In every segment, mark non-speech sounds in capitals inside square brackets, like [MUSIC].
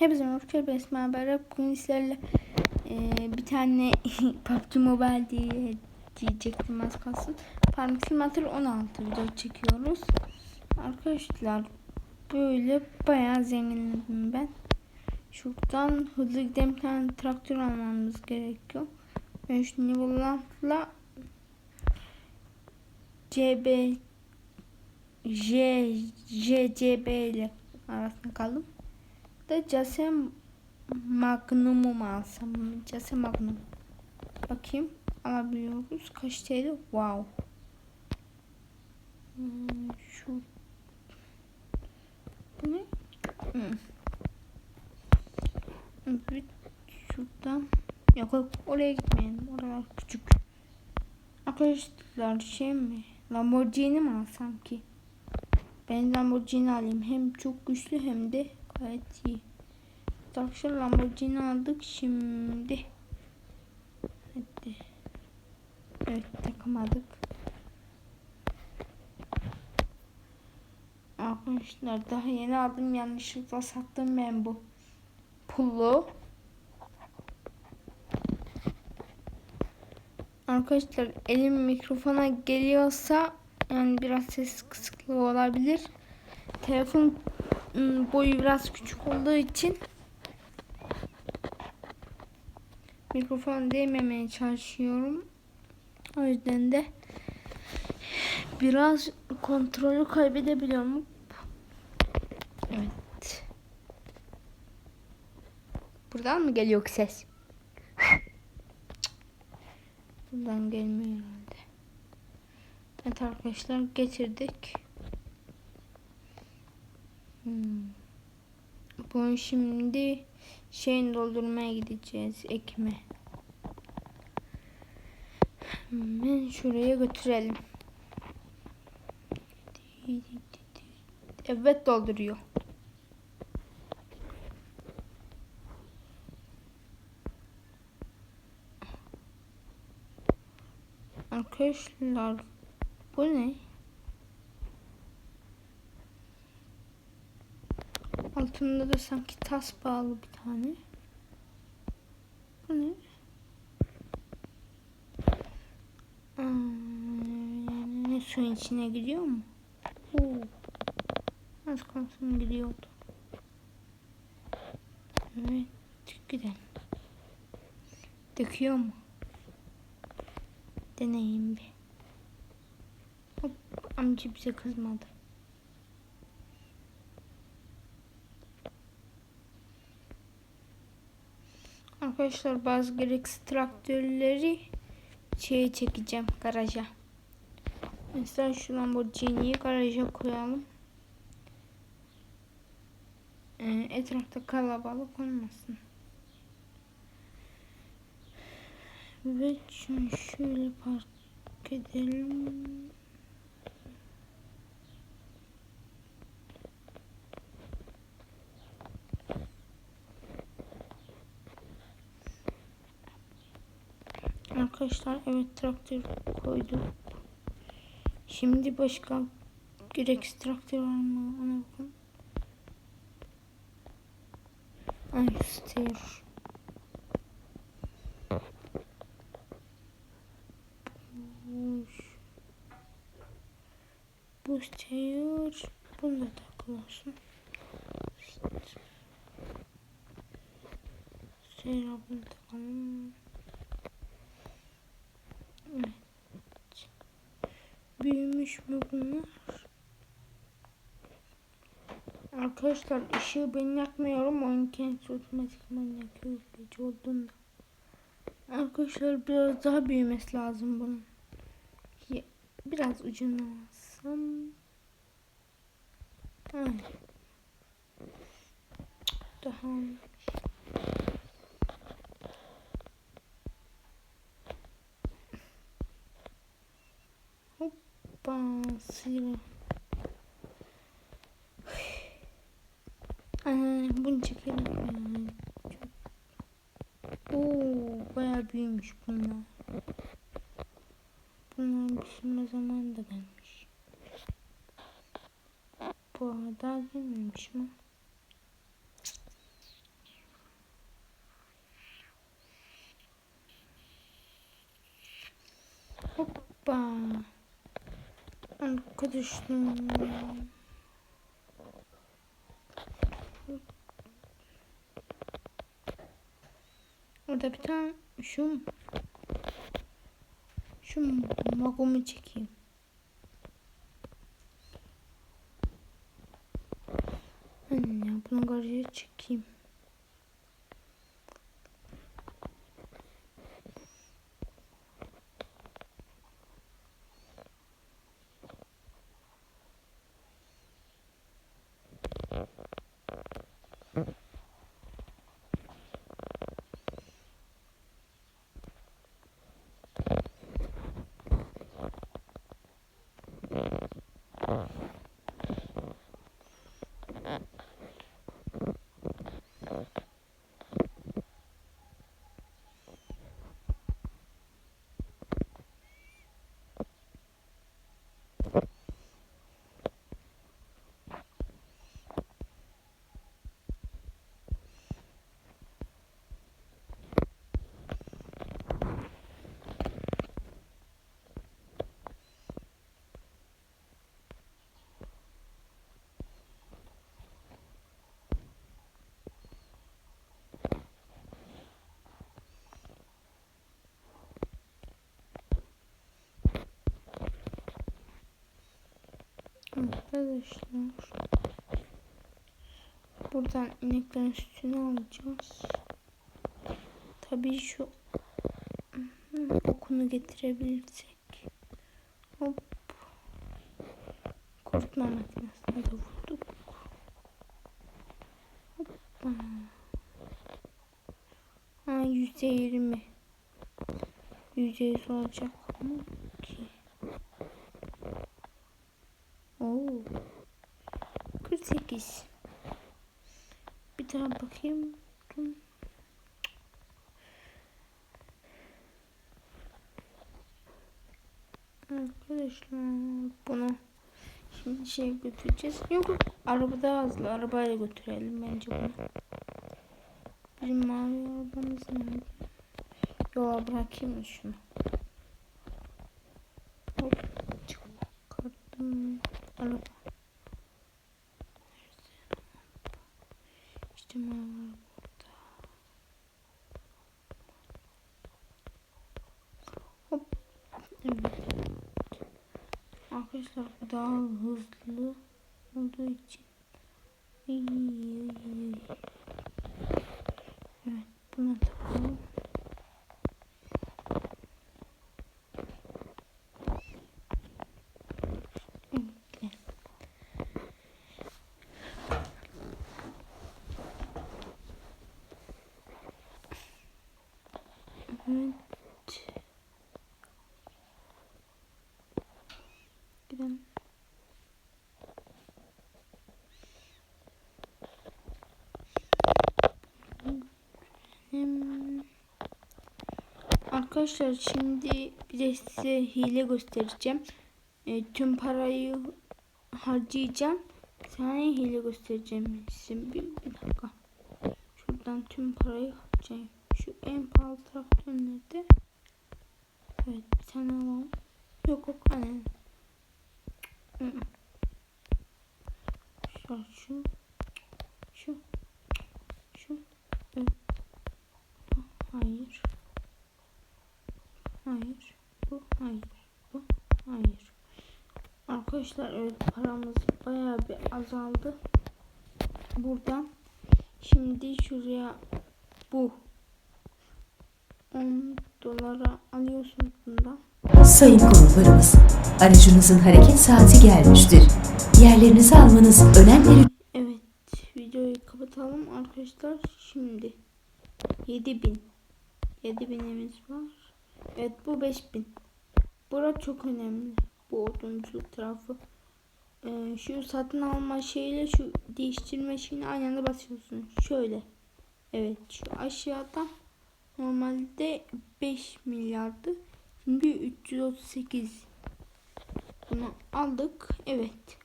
Hepinize merhaba ben Esma Haber. Bugün bir tane [LAUGHS] PUBG Mobile diye diyecektim az kalsın. Farming Simulator 16 video çekiyoruz. Arkadaşlar böyle bayağı zenginledim ben. Şuradan hızlı giden bir tane traktör almamız gerekiyor. Ben şu Nivolanf'la CB J JCB ile arasında kaldım da Case Magnum'u mu alsam? Case Magnum. Bakayım alabiliyoruz. Kaç TL? Wow. Hmm, şu bu ne? Hmm. Şuradan yok yok oraya gitmeyelim. Oralar küçük. Arkadaşlar şey mi? Lamborghini mi alsam ki? Ben Lamborghini alayım. Hem çok güçlü hem de gayet iyi. Arkadaşlar Lamborghini aldık şimdi. Hadi. Evet takamadık. Arkadaşlar daha yeni aldım yanlışlıkla sattım ben bu pullu. Arkadaşlar elim mikrofona geliyorsa yani biraz ses kısıklığı olabilir. Telefon boyu biraz küçük olduğu için mikrofon değmemeye çalışıyorum. O yüzden de biraz kontrolü kaybedebiliyorum. Evet. Buradan mı geliyor ses? Buradan gelmiyor herhalde. Evet arkadaşlar getirdik. Hmm. Bunu şimdi şeyin doldurmaya gideceğiz ekme. Hemen şuraya götürelim. Evet dolduruyor. Arkadaşlar bu ne? Altında da sanki tas bağlı bir tane. Bu ne? Yani suyun içine gidiyor mu? Oo. Az kalsın gidiyordu. Evet. Gidelim. Döküyor mu? Deneyim bir. Hop, amca bize kızmadı. Arkadaşlar bazı gereksiz traktörleri şeye çekeceğim garaja. Mesela şu Lamborghini'yi garaja koyalım. Ee, etrafta kalabalık olmasın. Ve şunu şöyle park edelim. Arkadaşlar evet traktör koyduk. Şimdi başka gereksiz traktör var mı? Ona bakın. Ay steer. Bu steer. Bunu da takılsın. Steer bunu takalım. Evet. Büyümüş mü bunlar? Arkadaşlar ışığı ben yakmıyorum. Oyun kendisi otomatikman yakıyor gece olduğunda. Arkadaşlar biraz daha büyümesi lazım bunun. Biraz ucunu alsam. Daha Ana bunu çekelim. Yani. Çok... Oo bayağı büyümüş bunlar. Bunların pişirme zamanı da gelmiş. Bu arada gelmemiş mi? Hoppa. Arkadaşlar. Orada bir tane şu şu magomu çekeyim. Aynen ya bunu garaja çekeyim. Arkadaşlar buradan ineklerin sütünü alacağız. Tabii şu Hı, okunu getirebilirsek. Hop. Kurutma makinesine de vurduk. Hoppa. Ha yüzde yirmi. Yüzde yüz olacak mı ki? Oo. 48. Bir daha bakayım. Arkadaşlar bunu şimdi şey götüreceğiz. Yok yok, araba daha hızlı. Arabayla götürelim bence bunu. Bizim mavi arabamız nerede? Yola bırakayım mı şunu? Hop çıkarttım. Araba. Nerede? İşte mavi araba burada. Hop. Evet. Arkadaşlar bu daha hızlı olduğu için. Evet buna takalım. Evet. Gidelim. Hem- Arkadaşlar şimdi bir de size hile göstereceğim. E, tüm parayı harcayacağım. Tane hile göstereceğim size. Bir, bir dakika. Şuradan tüm parayı harcayayım. Şu en pahalı traktör nerede? Evet bir tane alalım. Yok yok aynen. Hı. Şu şu şu şu evet. Hayır. Hayır. Bu hayır. Bu hayır. Arkadaşlar evet paramız bayağı bir azaldı. Buradan şimdi şuraya bu 10 dolara alıyorsunuz bundan. Sayın konuklarımız, aracınızın hareket saati gelmiştir. Yerlerinizi almanız önemli Evet videoyu kapatalım arkadaşlar. Şimdi 7000 7000'imiz var. Evet bu 5000. Bura çok önemli. Bu odunculuk tarafı. Ee, şu satın alma şeyle şu değiştirme şeyini aynı anda basıyorsun. Şöyle. Evet şu aşağıda normalde 5 milyardı. Şimdi 338. Bunu aldık. Evet.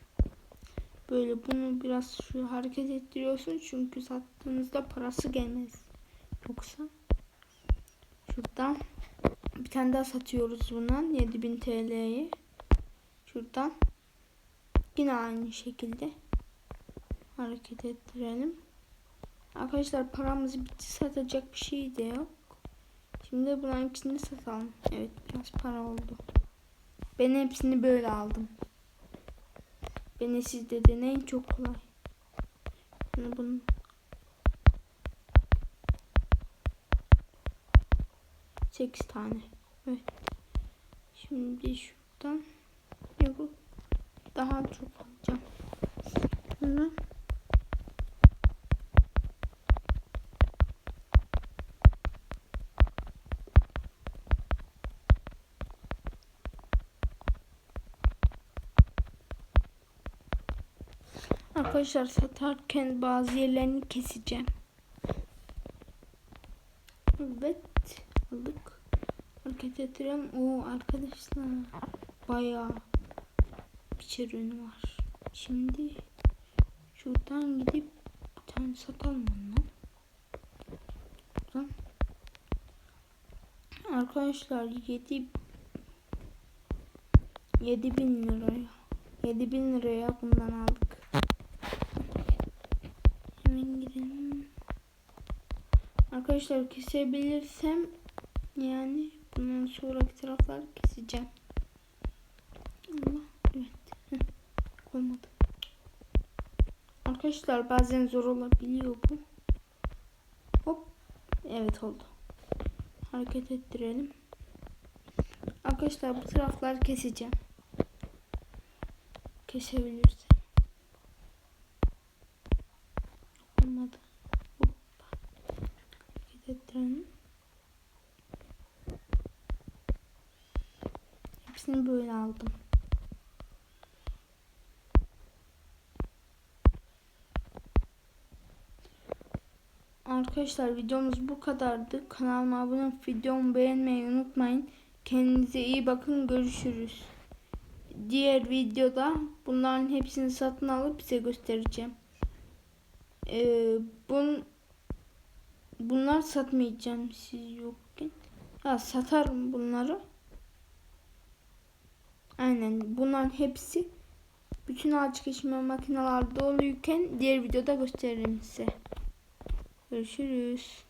Böyle bunu biraz şu hareket ettiriyorsun çünkü sattığınızda parası gelmez. Yoksa şuradan Bir tane daha satıyoruz bundan 7000 TL'yi. Şuradan. Yine aynı şekilde hareket ettirelim. Arkadaşlar paramız bitti satacak bir şey de yok. Şimdi bunların ikisini satalım. Evet biraz para oldu. Ben hepsini böyle aldım. Beni siz de deneyin çok kolay. Şimdi bunu Sekiz tane. Evet. Şimdi şuradan yok daha çok alacağım. Bunu Arkadaşlar satarken bazı yerlerini keseceğim. Evet aldık. Hareket ettirelim. Oo arkadaşlar bayağı bir ürün var. Şimdi şuradan gidip bir tane satalım ondan. Buradan. Arkadaşlar 7 7000 liraya 7000 liraya bundan aldık. Hemen gidelim. Arkadaşlar kesebilirsem yani bundan sonraki tarafları keseceğim. Allah evet. Olmadı. Arkadaşlar bazen zor olabiliyor bu. Hop. Evet oldu. Hareket ettirelim. Arkadaşlar bu tarafları keseceğim. Kesebilirsem. Olmadı. Hop. Hareket ettirelim. Hepsini böyle aldım. Arkadaşlar videomuz bu kadardı. Kanalıma abone olup videomu beğenmeyi unutmayın. Kendinize iyi bakın. Görüşürüz. Diğer videoda bunların hepsini satın alıp size göstereceğim. Ee, bun, bunlar satmayacağım siz yokken. Ya satarım bunları. Aynen bunların hepsi bütün ağaç kesme makineler doluyken diğer videoda gösteririm size. Görüşürüz.